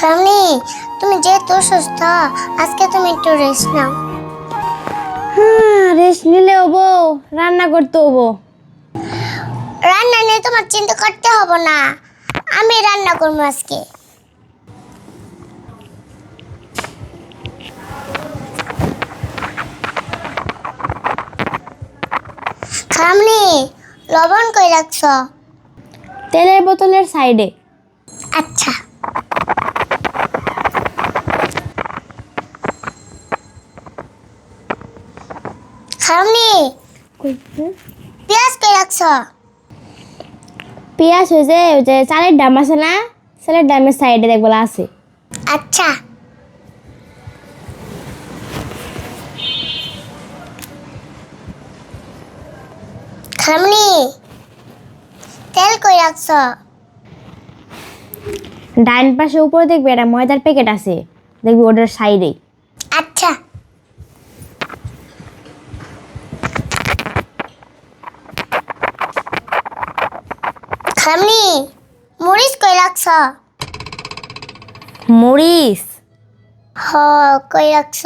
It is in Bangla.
সামনি তুমি যেহেতু অসুস্থ আজকে তুমি একটু রেস্ট নাও। হ্যাঁ রেস্ট নিলে হব রান্না করতে হব। রান্না নিয়ে তোমার চিন্তা করতে হবে না আমি রান্না করব আজকে। সামনে লবণ কই রাখছ? তেলের বোতলের সাইডে। আচ্ছা। সামনে পেঁয়াজ কই রাখছ? পেঁয়াজ হয়েছে ওই যে চালের ডাম আছে না? চালের ডামের সাইডে দেখব আছে। আচ্ছা। সামনে তেল কই রাখছ? ডাইন পাশে উপরে দেখবে একটা ময়দার প্যাকেট আছে। দেখবি ওটার সাইডে আচ্ছা সামনে মরিচ কই রাখছ? মরিচ? হ কই রাখছ?